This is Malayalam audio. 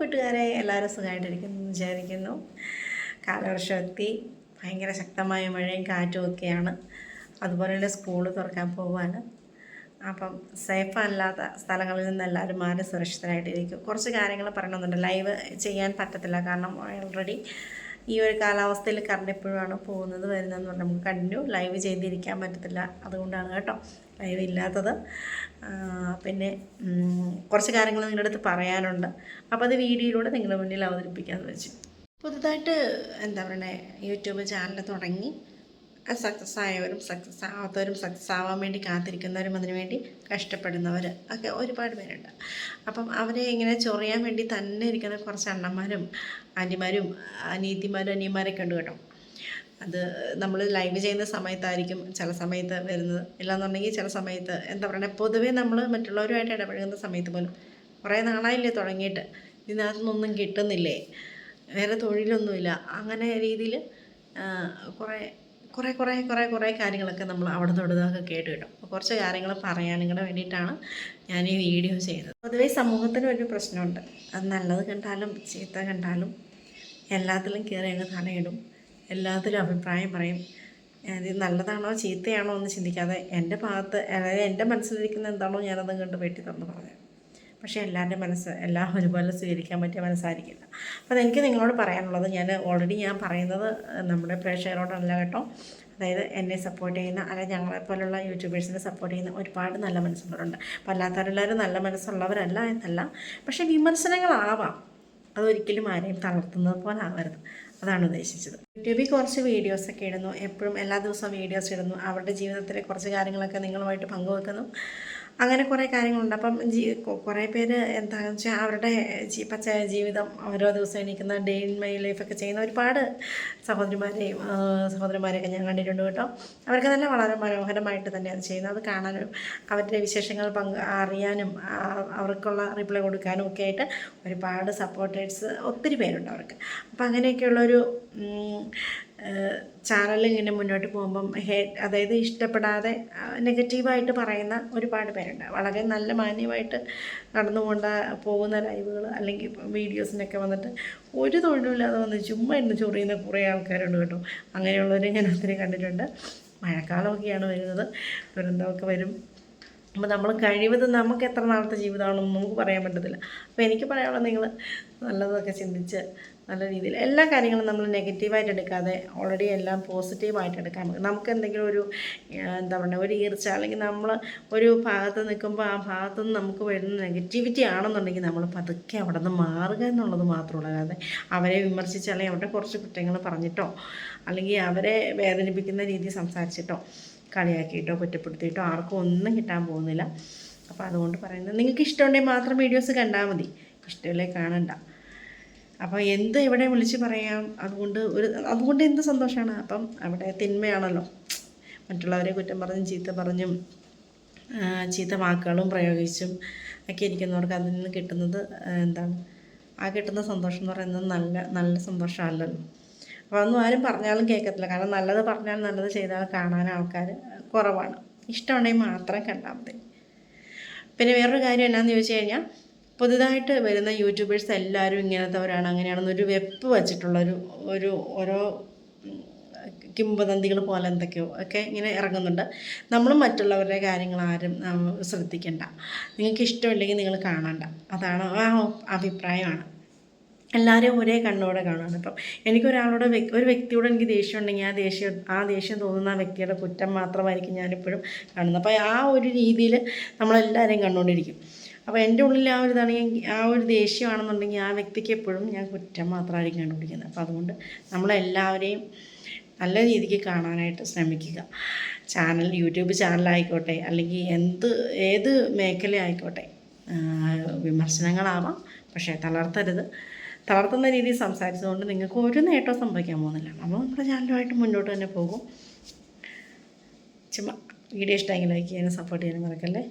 കൂട്ടുകാരെ എല്ലാവരും സുഖമായിട്ടിരിക്കുന്നു വിചാരിക്കുന്നു. കാലവർഷം എത്തി ഭയങ്കര ശക്തമായ മഴയും കാറ്റും ഒക്കെയാണ്. അതുപോലെ സ്കൂൾ തുറക്കാൻ പോവാണ്. അപ്പം സേഫ് അല്ലാത്ത സ്ഥലങ്ങളിൽ നിന്ന് എല്ലാവരും മാറി സുരക്ഷിതരായിട്ടിരിക്കും. കുറച്ച് കാര്യങ്ങൾ പറയണമെന്നുണ്ട്. ലൈവ് ചെയ്യാൻ പറ്റത്തില്ല. കാരണം ഓൾറെഡി ഈ ഒരു കാലാവസ്ഥയിൽ കറണ്ട് എപ്പോഴാണ് പോകുന്നത് വരുന്നതെന്ന് പറഞ്ഞാൽ നമുക്ക് കണ്ടിന്യൂ ലൈവ് ചെയ്തിരിക്കാൻ പറ്റത്തില്ല. അതുകൊണ്ടാണ് കേട്ടോ. ലൈവ് ഇല്ലാത്തത് പിന്നെ കുറച്ച് കാര്യങ്ങൾ നിങ്ങളുടെ അടുത്ത് പറയാനുണ്ട്. അപ്പോൾ അത് വീഡിയോയിലൂടെ നിങ്ങളുടെ മുന്നിൽ അവതരിപ്പിക്കാമെന്ന് വെച്ചു. പുതുതായിട്ട് എന്താ പറയണേ യൂട്യൂബ് ചാനൽ തുടങ്ങി. സക്സസ് ആയവരും സക്സസ് ആവാത്തവരും സക്സസ് ആവാൻ വേണ്ടി കാത്തിരിക്കുന്നവരും അതിനുവേണ്ടി കഷ്ടപ്പെടുന്നവർ ഒക്കെ ഒരുപാട് പേരുണ്ട്. അപ്പം അവരെ ഇങ്ങനെ ചൊറിയാൻ വേണ്ടി തന്നെ ഇരിക്കുന്ന കുറച്ച് അണ്ണന്മാരും ആന്റിമാരും അനീതിമാരും അനിയന്മാരൊക്കെ ഉണ്ട് കേട്ടോ. അത് നമ്മൾ ലൈവ് ചെയ്യുന്ന സമയത്തായിരിക്കും ചില സമയത്ത് വരുന്നത്. ഇല്ലാന്നുണ്ടെങ്കിൽ ചില സമയത്ത് എന്താ പറയുക പൊതുവേ നമ്മൾ മറ്റുള്ളവരുമായിട്ട് ഇടപഴകുന്ന സമയത്ത് പോലും കുറേ നാളായില്ലേ തുടങ്ങിയിട്ട്. ഇതിനകത്തുനിന്നൊന്നും കിട്ടുന്നില്ലേ? വേറെ തൊഴിലൊന്നുമില്ല. അങ്ങനെ രീതിയിൽ കുറേ കുറേ കുറേ കുറേ കുറേ കാര്യങ്ങളൊക്കെ നമ്മൾ അവിടെ തൊടുന്നതൊക്കെ കേട്ട് കിട്ടും അപ്പോൾ കുറച്ച് കാര്യങ്ങൾ പറയാനും കൂടെ വേണ്ടിയിട്ടാണ് ഞാൻ ഈ വീഡിയോ ചെയ്തത് പൊതുവേ സമൂഹത്തിന് ഒരു പ്രശ്നമുണ്ട്. അത് നല്ലത് കണ്ടാലും ചീത്ത കണ്ടാലും എല്ലാത്തിലും കയറി അങ്ങ് തലയിടും. എല്ലാത്തിലും അഭിപ്രായം പറയും. ഇത് നല്ലതാണോ ചീത്തയാണോ എന്ന് ചിന്തിക്കാതെ എന്റെ ഭാഗത്ത് അതായത് എന്റെ മനസ്സിലിരിക്കുന്ന എന്താണോ ഞാനത് കണ്ട് വെട്ടി തന്നു പറഞ്ഞു. പക്ഷേ എല്ലാവരുടെ മനസ്സ് എല്ലാം ഒരുപോലെ സ്വീകരിക്കാൻ പറ്റിയ മനസ്സായിരിക്കില്ല. അപ്പോൾ അതെനിക്ക് നിങ്ങളോട് പറയാനുള്ളത് ഞാൻ ഓൾറെഡി ഞാൻ പറയുന്നത് നമ്മുടെ പ്രേക്ഷകരോടല്ല കേട്ടോ. അതായത് എന്നെ സപ്പോർട്ട് ചെയ്യുന്ന അല്ലെങ്കിൽ ഞങ്ങളെപ്പോലുള്ള യൂട്യൂബേഴ്സിനെ സപ്പോർട്ട് ചെയ്യുന്ന ഒരുപാട് നല്ല മനസ്സുള്ളവരുണ്ട്. അപ്പോൾ അല്ലാത്തവരെല്ലാവരും നല്ല മനസ്സുള്ളവരല്ല എന്നല്ല. പക്ഷേ വിമർശനങ്ങളാവാം. അതൊരിക്കലും ആരെയും തളർത്തുന്നത് പോലെ ആവരുത് അതാണ് ഉദ്ദേശിച്ചത്. യൂട്യൂബിൽ കുറച്ച് വീഡിയോസൊക്കെ ഇടുന്നു. എപ്പോഴും എല്ലാ ദിവസവും വീഡിയോസ് ഇടുന്നു. അവരുടെ ജീവിതത്തിലെ കുറച്ച് കാര്യങ്ങളൊക്കെ നിങ്ങളുമായിട്ട് പങ്കുവെക്കുന്നു. അങ്ങനെ കുറേ കാര്യങ്ങളുണ്ട്. അപ്പം ജീ കുറേ പേര് എന്താണെന്ന് വെച്ചാൽ അവരുടെ പച്ച ജീവിതം ഓരോ ദിവസം എണീക്കുന്ന ഡേ ഇൻ മൈ ലൈഫൊക്കെ ചെയ്യുന്ന ഒരുപാട് സഹോദരിമാരെയും സഹോദരന്മാരെയൊക്കെ ഞാൻ കണ്ടിട്ടുണ്ട് കേട്ടോ. അവർക്ക് തന്നെ വളരെ മനോഹരമായിട്ട് തന്നെ അത് ചെയ്യുന്നത് അത് കാണാനും അവരുടെ വിശേഷങ്ങൾ പങ്ക് അറിയാനും അവർക്കുള്ള റിപ്ലൈ കൊടുക്കാനും ഒക്കെ ആയിട്ട് ഒരുപാട് സപ്പോർട്ടേഴ്സ് ഒത്തിരി പേരുണ്ട് അവർക്ക്. അപ്പം അങ്ങനെയൊക്കെയുള്ളൊരു ചാനൽ ഇങ്ങനെ മുന്നോട്ട് പോകുമ്പം ഹേ അതായത് ഇഷ്ടപ്പെടാതെ നെഗറ്റീവായിട്ട് പറയുന്ന ഒരുപാട് പേരുണ്ട്. വളരെ നല്ല മാന്യമായിട്ട് നടന്നു കൊണ്ട പോകുന്ന ലൈവുകൾ അല്ലെങ്കിൽ വീഡിയോസിനൊക്കെ വന്നിട്ട് ഒരു തൊഴിലുമില്ലാതെ വന്ന് ചുമ്മാ ഇന്ന് ചൊറിയുന്ന കുറേ ആൾക്കാരുണ്ട് കേട്ടോ. അങ്ങനെയുള്ളവരെ ഞാൻ ഒത്തിരി കണ്ടിട്ടുണ്ട്. മഴക്കാലമൊക്കെയാണ് വരുന്നത്. ദുരന്തമൊക്കെ വരും. അപ്പോൾ നമ്മൾ കഴിവതും നമുക്ക് എത്ര നാളത്തെ ജീവിതമാണെന്ന് നമുക്ക് പറയാൻ പറ്റത്തില്ല. അപ്പോൾ എനിക്ക് പറയാനുള്ളത് നിങ്ങൾ നല്ലതൊക്കെ ചിന്തിച്ച് നല്ല രീതിയിൽ എല്ലാ കാര്യങ്ങളും നമ്മൾ നെഗറ്റീവായിട്ട് എടുക്കാതെ ഓൾറെഡി എല്ലാം പോസിറ്റീവായിട്ട് എടുക്കാൻ നമുക്ക് എന്തെങ്കിലും ഒരു എന്താ പറയുക ഒരു ഈർച്ച അല്ലെങ്കിൽ നമ്മൾ ഒരു ഭാഗത്ത് നിൽക്കുമ്പോൾ ആ ഭാഗത്ത് നിന്ന് നമുക്ക് വരുന്ന നെഗറ്റിവിറ്റി ആണെന്നുണ്ടെങ്കിൽ നമ്മൾ പതുക്കെ അവിടെ നിന്ന് മാറുക എന്നുള്ളത് മാത്രമുള്ള അല്ലാതെ അവരെ വിമർശിച്ച് അല്ലെങ്കിൽ അവരുടെ കുറച്ച് കുറ്റങ്ങൾ പറഞ്ഞിട്ടോ അല്ലെങ്കിൽ അവരെ വേദനിപ്പിക്കുന്ന രീതി സംസാരിച്ചിട്ടോ കളിയാക്കിയിട്ടോ കുറ്റപ്പെടുത്തിയിട്ടോ ആർക്കും ഒന്നും കിട്ടാൻ പോകുന്നില്ല. അപ്പോൾ അതുകൊണ്ട് പറയുന്നത് നിങ്ങൾക്ക് ഇഷ്ടമുണ്ടെങ്കിൽ മാത്രം വീഡിയോസ് കണ്ടാൽ മതി. ഇഷ്ടമില്ലേ കാണണ്ട. അപ്പോൾ എന്ത് ഇവിടെ വിളിച്ച് പറയാം? അതുകൊണ്ട് ഒരു അതുകൊണ്ട് എന്ത് സന്തോഷമാണ്? അപ്പം അവിടെ തിന്മയാണല്ലോ. മറ്റുള്ളവരെ കുറ്റം പറഞ്ഞും ചീത്ത പറഞ്ഞും ചീത്ത വാക്കുകളും പ്രയോഗിച്ചും ഒക്കെ ഇരിക്കുന്നവർക്ക് അതിൽ നിന്ന് കിട്ടുന്നത് എന്താണ്? ആ കിട്ടുന്ന സന്തോഷം എന്ന് പറയുന്നത് നല്ല നല്ല സന്തോഷമല്ലല്ലോ. അപ്പോൾ അതൊന്നും ആരും പറഞ്ഞാലും കേൾക്കത്തില്ല കാരണം നല്ലത് പറഞ്ഞാൽ നല്ലത് ചെയ്താൽ കാണാൻ ആൾക്കാർ കുറവാണ്. ഇഷ്ടമുണ്ടെങ്കിൽ മാത്രം കണ്ടാൽ മതി. പിന്നെ വേറൊരു കാര്യം എന്നാന്ന് ചോദിച്ചു കഴിഞ്ഞാൽ പുതുതായിട്ട് വരുന്ന യൂട്യൂബേഴ്സ് എല്ലാവരും ഇങ്ങനത്തെവരാണ്. അങ്ങനെയാണെന്നൊരു വെപ്പ് വച്ചിട്ടുള്ളൊരു ഒരു ഓരോ കിംവദന്തികൾ പോലെ എന്തൊക്കെയോ ഒക്കെ ഇങ്ങനെ ഇറങ്ങുന്നുണ്ട്. നമ്മൾ മറ്റുള്ളവരുടെ കാര്യങ്ങൾ ആരും ശ്രദ്ധിക്കണ്ട. നിങ്ങൾക്ക് ഇഷ്ടമില്ലെങ്കിൽ നിങ്ങൾ കാണണ്ട. അതാണ് ആ അഭിപ്രായമാണ്. എല്ലാവരെയും ഒരേ കണ്ണോടെ കാണുകയാണ് അപ്പം എനിക്കൊരാളോട് ഒരു വ്യക്തിയോട് എനിക്ക് ദേഷ്യം ഉണ്ടെങ്കിൽ ആ ദേഷ്യം ആ ദേഷ്യം തോന്നുന്ന ആ വ്യക്തിയുടെ കുറ്റം മാത്രമായിരിക്കും ഞാനിപ്പോഴും കാണുന്നത്. അപ്പോൾ ആ ഒരു രീതിയിൽ നമ്മളെല്ലാവരെയും കണ്ടുകൊണ്ടിരിക്കും. അപ്പോൾ എന്റെ ഉള്ളിൽ ആ ഒരു ഇതാണെങ്കിൽ ആ ഒരു ദേഷ്യമാണെന്നുണ്ടെങ്കിൽ ആ വ്യക്തിക്ക് എപ്പോഴും ഞാൻ കുറ്റം മാത്രമായിരിക്കും കണ്ടുപിടിക്കുന്നത്. അപ്പോൾ അതുകൊണ്ട് നമ്മളെല്ലാവരെയും നല്ല രീതിക്ക് കാണാനായിട്ട് ശ്രമിക്കുക. ചാനൽ യൂട്യൂബ് ചാനലായിക്കോട്ടെ അല്ലെങ്കിൽ എന്ത് ഏത് മേഖല ആയിക്കോട്ടെ വിമർശനങ്ങളാവാം പക്ഷേ തളർത്തരുത്. തളർത്തുന്ന രീതിയിൽ സംസാരിച്ചതുകൊണ്ട് നിങ്ങൾക്ക് ഒരു നേട്ടവും സംഭവിക്കാൻ പോകുന്നില്ല. അപ്പോൾ നമ്മുടെ ചാനലുമായിട്ട് മുന്നോട്ട് തന്നെ പോകും. ചുമ്മാ വീഡിയോ ഇഷ്ടമെങ്കിൽ ലൈക്ക് ചെയ്യാനും സപ്പോർട്ട് ചെയ്യാനും മറക്കല്ലേ?